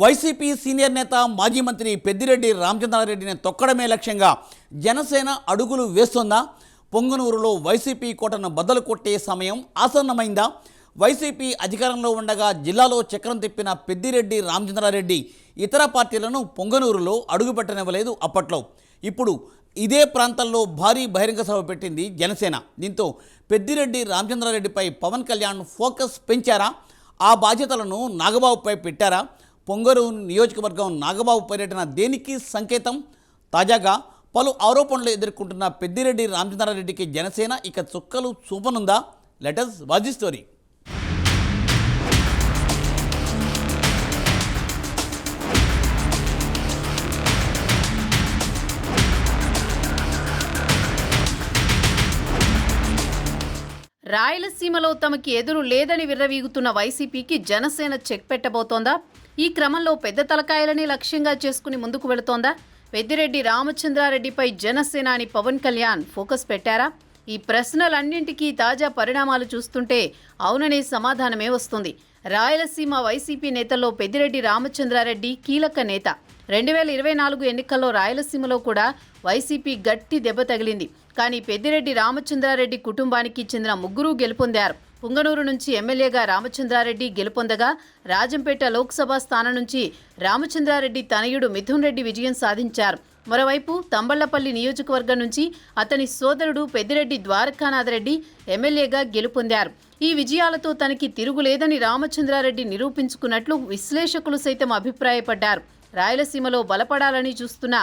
YCP senior నేత మాజీ మంత్రి పెద్దిరెడ్డి రామచంద్రారెడ్డిని తొక్కడమే లక్ష్యంగా జనసేన అడుగులు వేస్తోందా? పొంగనూరులో వైసీపీ కోటను బద్దలు కొట్టే సమయం ఆసన్నమైందా? వైసీపీ అధికారంలో ఉండగా జిల్లాలో చక్రం తిప్పిన పెద్దిరెడ్డి రామచంద్రారెడ్డి ఇతర పార్టీలను పొంగనూరులో అడుగుపెట్టనివ్వలేదు అప్పట్లో. ఇప్పుడు ఇదే ప్రాంతంలో భారీ బహిరంగ సభ పెట్టింది జనసేన. దీంతో పెద్దిరెడ్డి రామచంద్రారెడ్డిపై పవన్ కళ్యాణ్ ఫోకస్ పెంచారా? ఆ బాధ్యతలను నాగబాబుపై పెట్టారా? పొంగరు నియోజకవర్గం నాగబాబు పర్యటన దేనికి సంకేతం? తాజాగా పలు ఆరోపణలు ఎదుర్కొంటున్న పెద్దిరెడ్డి రామచంద్రారెడ్డికి జనసేన ఇక చుక్కలు చూపనుందా? లెటర్స్ వాజీ స్టోరీ రాయలసీమలో తమకి ఎదురు లేదని విర్రవీగుతున్న వైసీపీకి జనసేన చెక్ పెట్టబోతోందా? ఈ క్రమంలో పెద్ద తలకాయలని లక్ష్యంగా చేసుకుని ముందుకు వెళుతోందా? పెద్దిరెడ్డి రామచంద్రారెడ్డిపై జనసేనాని పవన్ కళ్యాణ్ ఫోకస్ పెట్టారా? ఈ ప్రశ్నలన్నింటికీ తాజా పరిణామాలు చూస్తుంటే అవుననే సమాధానమే వస్తుంది. రాయలసీమ వైసీపీ నేతల్లో పెద్దిరెడ్డి రామచంద్రారెడ్డి కీలక నేత. రెండు వేల ఇరవై నాలుగు ఎన్నికల్లో రాయలసీమలో కూడా వైసీపీ గట్టి దెబ్బ తగిలింది. కానీ పెద్దిరెడ్డి రామచంద్రారెడ్డి కుటుంబానికి చెందిన ముగ్గురు గెలుపొందారు. పుంగనూరు నుంచి ఎమ్మెల్యేగా రామచంద్రారెడ్డి గెలుపొందగా రాజంపేట లోక్సభ స్థానం నుంచి రామచంద్రారెడ్డి తనయుడు మిథున్ రెడ్డి విజయం సాధించారు. మరోవైపు తంబళ్ళపల్లి నియోజకవర్గం నుంచి అతని సోదరుడు పెద్దిరెడ్డి ద్వారకానాథరెడ్డి ఎమ్మెల్యేగా గెలుపొందారు. ఈ విజయాలతో తనకి తిరుగులేదని రామచంద్రారెడ్డి నిరూపించుకున్నట్లు విశ్లేషకులు సైతం అభిప్రాయపడ్డారు. రాయలసీమలో బలపడాలని చూస్తున్న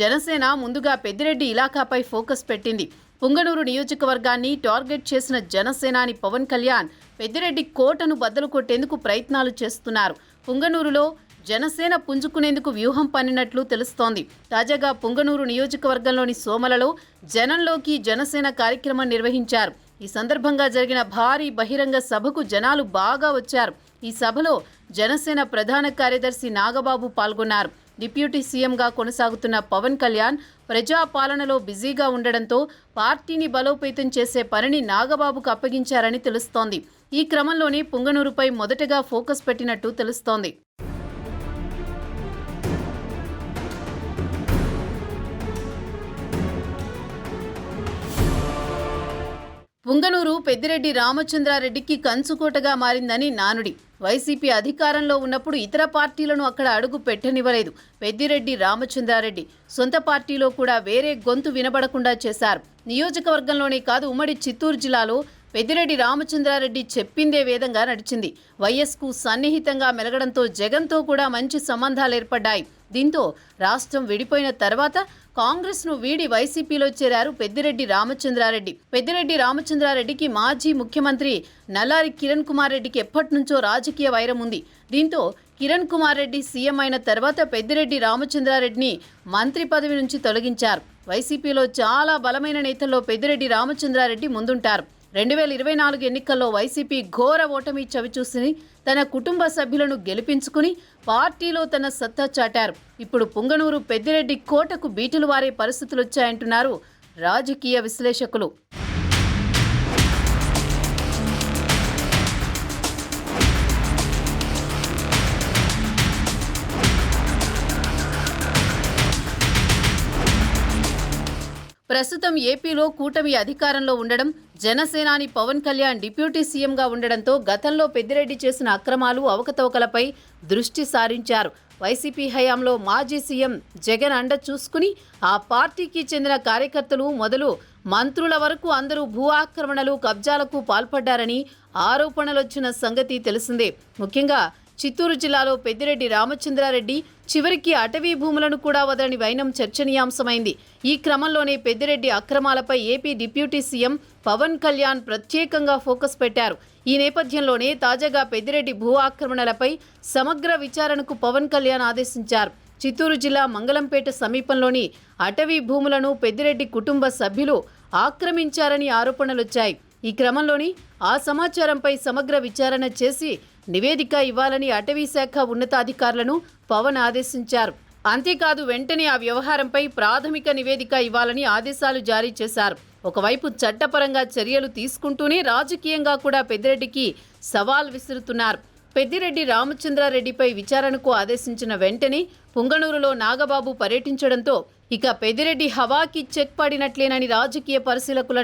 జనసేన ముందుగా పెద్దిరెడ్డి ఇలాకాపై ఫోకస్ పెట్టింది. పుంగనూరు నియోజకవర్గాన్ని టార్గెట్ చేసిన జనసేనాని పవన్ కళ్యాణ్ పెద్దిరెడ్డి కోటను బద్దలు కొట్టేందుకు ప్రయత్నాలు చేస్తున్నారు. పుంగనూరులో జనసేన పుంజుకునేందుకు వ్యూహం పన్నినట్లు తెలుస్తోంది. తాజాగా పుంగనూరు నియోజకవర్గంలోని సోమలలో జనంలోకి జనసేన కార్యక్రమం నిర్వహించారు. ఈ సందర్భంగా జరిగిన భారీ బహిరంగ సభకు జనాలు బాగా వచ్చారు. ఈ సభలో జనసేన ప్రధాన కార్యదర్శి నాగబాబు పాల్గొన్నారు. డిప్యూటీ సీఎంగా కొనసాగుతున్న పవన్ కళ్యాణ్ ప్రజాపాలనలో బిజీగా ఉండడంతో పార్టీని బలోపేతం చేసే పనిని నాగబాబుకు అప్పగించారని తెలుస్తోంది. ఈ క్రమంలోనే పుంగనూరుపై మొదటగా ఫోకస్ పెట్టినట్టు తెలుస్తోంది. పుంగనూరు పెద్దిరెడ్డి రామచంద్రారెడ్డికి కంచుకోటగా మారిందని నానుడి. వైసీపీ అధికారంలో ఉన్నప్పుడు ఇతర పార్టీలను అక్కడ అడుగు పెట్టనివ్వలేదు. పెద్దిరెడ్డి రామచంద్రారెడ్డి సొంత పార్టీలో కూడా వేరే గొంతు వినబడకుండా చేశారు. నియోజకవర్గంలోనే కాదు ఉమ్మడి చిత్తూరు జిల్లాలో పెద్దిరెడ్డి రామచంద్రారెడ్డి చెప్పిందే వేదంగా నడిచింది. వైఎస్కు సన్నిహితంగా మెలగడంతో జగన్తో కూడా మంచి సంబంధాలు ఏర్పడ్డాయి. దీంతో రాష్ట్రం విడిపోయిన తర్వాత కాంగ్రెస్ను వీడి వైసీపీలో చేరారు పెద్దిరెడ్డి రామచంద్రారెడ్డి. పెద్దిరెడ్డి రామచంద్రారెడ్డికి మాజీ ముఖ్యమంత్రి నల్లారి కిరణ్ కుమార్ రెడ్డికి ఎప్పటి నుంచో రాజకీయ వైరం ఉంది. దీంతో కిరణ్ కుమార్ రెడ్డి సీఎం అయిన తర్వాత పెద్దిరెడ్డి రామచంద్రారెడ్డిని మంత్రి పదవి నుంచి తొలగించారు. వైసీపీలో చాలా బలమైన నేతల్లో పెద్దిరెడ్డి రామచంద్రారెడ్డి ముందుంటారు. రెండు వేల ఇరవై నాలుగు ఎన్నికల్లో వైసీపీ ఘోర ఓటమి చవిచూసి తన కుటుంబ సభ్యులను గెలిపించుకుని పార్టీలో తన సత్తా చాటారు. ఇప్పుడు పుంగనూరు పెద్దిరెడ్డి కోటకు బీటలు వారే పరిస్థితులు వచ్చాయంటున్నారు రాజకీయ విశ్లేషకులు. ప్రస్తుతం ఏపీలో కూటమి అధికారంలో ఉండడం జనసేనాని పవన్ కళ్యాణ్ డిప్యూటీ సీఎంగా ఉండడంతో గతంలో పెద్దిరెడ్డి చేసిన అక్రమాలు అవకతవకలపై దృష్టి సారించారు. వైసీపీ హయాంలో మాజీ సీఎం జగన్ అండ చూసుకుని ఆ పార్టీకి చెందిన కార్యకర్తలు మొదలు మంత్రుల వరకు అందరూ భూ ఆక్రమణలు కబ్జాలకు పాల్పడ్డారని ఆరోపణలొచ్చిన సంగతి తెలిసిందే. ముఖ్యంగా చిత్తూరు జిల్లాలో పెద్దిరెడ్డి రామచంద్రారెడ్డి చివరికి అటవీ భూములను కూడా వదలని వైనం చర్చనీయాంశమైంది. ఈ క్రమంలోనే Peddireddy అక్రమాలపై AP deputy CM Pawan Kalyan ప్రత్యేకంగా ఫోకస్ పెట్టారు. ఈ నేపథ్యంలోనే తాజాగా పెద్దిరెడ్డి భూ ఆక్రమణలపై సమగ్ర విచారణకు పవన్ కళ్యాణ్ ఆదేశించారు. చిత్తూరు జిల్లా మంగళంపేట సమీపంలోని అటవీ భూములను పెద్దిరెడ్డి కుటుంబ సభ్యులు ఆక్రమించారని ఆరోపణలొచ్చాయి. ఈ క్రమంలోని ఆ సమాచారంపై సమగ్ర విచారణ చేసి నివేదిక ఇవ్వాలని అటవీశాఖ ఉన్నతాధికారులను పవన్ ఆదేశించారు. అంతేకాదు వెంటనే ఆ వ్యవహారంపై ప్రాథమిక నివేదిక ఇవ్వాలని ఆదేశాలు జారీ చేశారు. ఒకవైపు చట్టపరంగా చర్యలు తీసుకుంటూనే రాజకీయంగా కూడా పెద్దిరెడ్డికి సవాల్ విసురుతున్నారు. పెద్దిరెడ్డి రామచంద్రారెడ్డిపై విచారణకు ఆదేశించిన వెంటనే పుంగనూరులో నాగబాబు పర్యటించడంతో ఇక పెద్దిరెడ్డి హవాకి చెక్ పడినట్లేనని రాజకీయ పరిశీలకులు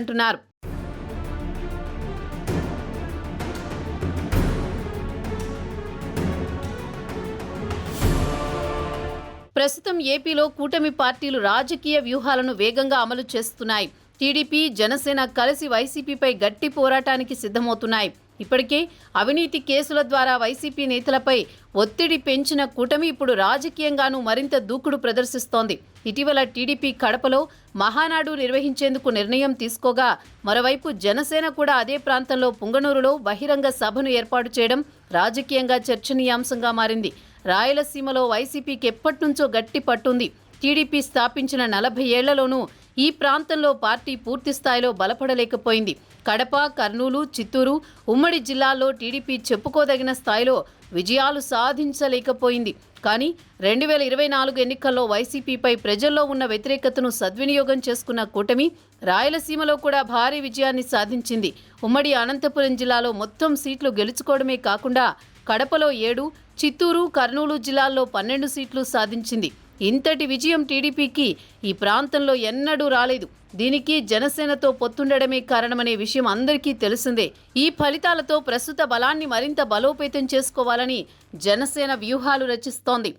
ప్రస్తుతం ఏపీలో కూటమి పార్టీలు రాజకీయ వ్యూహాలను వేగంగా అమలు చేస్తున్నాయి. టీడీపీ జనసేన కలిసి వైసీపీపై గట్టి పోరాటానికి సిద్ధమవుతున్నాయి. ఇప్పటికే అవినీతి కేసుల ద్వారా వైసీపీ నేతలపై ఒత్తిడి పెంచిన కూటమి ఇప్పుడు రాజకీయంగానూ మరింత దూకుడు ప్రదర్శిస్తోంది. ఇటీవల టీడీపీ కడపలో మహానాడు నిర్వహించేందుకు నిర్ణయం తీసుకోగా మరోవైపు జనసేన కూడా అదే ప్రాంతంలో పుంగనూరులో బహిరంగ సభను ఏర్పాటు చేయడం రాజకీయంగా చర్చనీయాంశంగా మారింది. రాయలసీమలో వైసీపీకి ఎప్పటినుంచో గట్టి పట్టుంది. టీడీపీ స్థాపించిన నలభై ఏళ్ళలోనూ ఈ ప్రాంతంలో పార్టీ పూర్తి స్థాయిలో బలపడలేకపోయింది. కడప కర్నూలు చిత్తూరు ఉమ్మడి జిల్లాల్లో టీడీపీ చెప్పుకోదగిన స్థాయిలో విజయాలు సాధించలేకపోయింది. కానీ రెండు వేల ఇరవై నాలుగు ఎన్నికల్లో వైసీపీపై ప్రజల్లో ఉన్న వ్యతిరేకతను సద్వినియోగం చేసుకున్న కూటమి రాయలసీమలో కూడా భారీ విజయాన్ని సాధించింది. ఉమ్మడి అనంతపురం జిల్లాలో మొత్తం సీట్లు గెలుచుకోవడమే కాకుండా కడపలో ఏడు చిత్తూరు కర్నూలు జిల్లాల్లో పన్నెండు సీట్లు సాధించింది. ఇంతటి విజయం టీడీపీకి ఈ ప్రాంతంలో ఎన్నడూ రాలేదు. దీనికి జనసేనతో పొత్తుండడమే కారణమనే విషయం అందరికీ తెలిసిందే. ఈ ఫలితాలతో ప్రస్తుత బలాన్ని మరింత బలోపేతం చేసుకోవాలని జనసేన వ్యూహాలు రచిస్తోంది.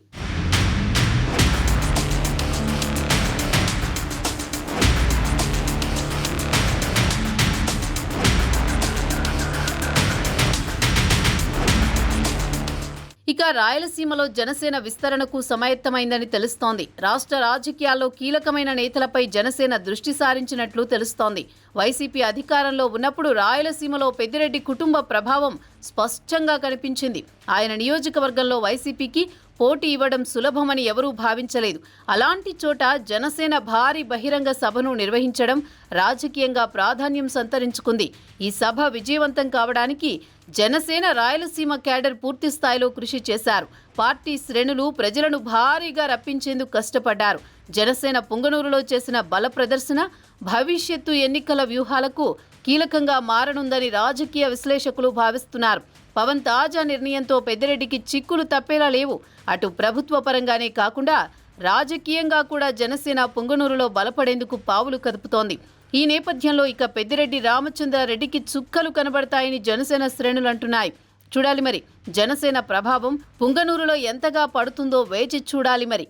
ఇక రాయలసీమలో జనసేన విస్తరణకు సమాయత్తమైందని తెలుస్తోంది. రాష్ట్ర రాజకీయాల్లో కీలకమైన నేతలపై జనసేన దృష్టి సారించినట్లు తెలుస్తోంది. వైసీపీ అధికారంలో ఉన్నప్పుడు రాయలసీమలో పెద్దిరెడ్డి కుటుంబ ప్రభావం స్పష్టంగా కనిపించింది. ఆయన నియోజకవర్గంలో వైసీపీకి పోటీ ఇవ్వడం సులభమని ఎవరూ భావించలేదు. అలాంటి చోట జనసేన భారీ బహిరంగ సభను నిర్వహించడం రాజకీయంగా ప్రాధాన్యం సంతరించుకుంది. ఈ సభ విజయవంతం కావడానికి జనసేన రాయలసీమ క్యాడర్ పూర్తి స్థాయిలో కృషి చేశారు. పార్టీ శ్రేణులు ప్రజలను భారీగా రప్పించేందుకు కష్టపడ్డారు. జనసేన పుంగనూరులో చేసిన బల ప్రదర్శన భవిష్యత్తు ఎన్నికల వ్యూహాలకు కీలకంగా మారనుందని రాజకీయ విశ్లేషకులు భావిస్తున్నారు. పవన్ తాజా నిర్ణయంతో పెద్దిరెడ్డికి చిక్కులు తప్పేలా లేవు. అటు ప్రభుత్వ పరంగానే కాకుండా రాజకీయంగా కూడా జనసేన పుంగనూరులో బలపడేందుకు పావులు కదుపుతోంది. ఈ నేపథ్యంలో ఇక పెద్దిరెడ్డి రామచంద్రారెడ్డికి చుక్కలు కనబడతాయని జనసేన శ్రేణులు అంటున్నాయి. చూడాలి మరి జనసేన ప్రభావం పుంగనూరులో ఎంతగా పడుతుందో వేచి చూడాలి మరి.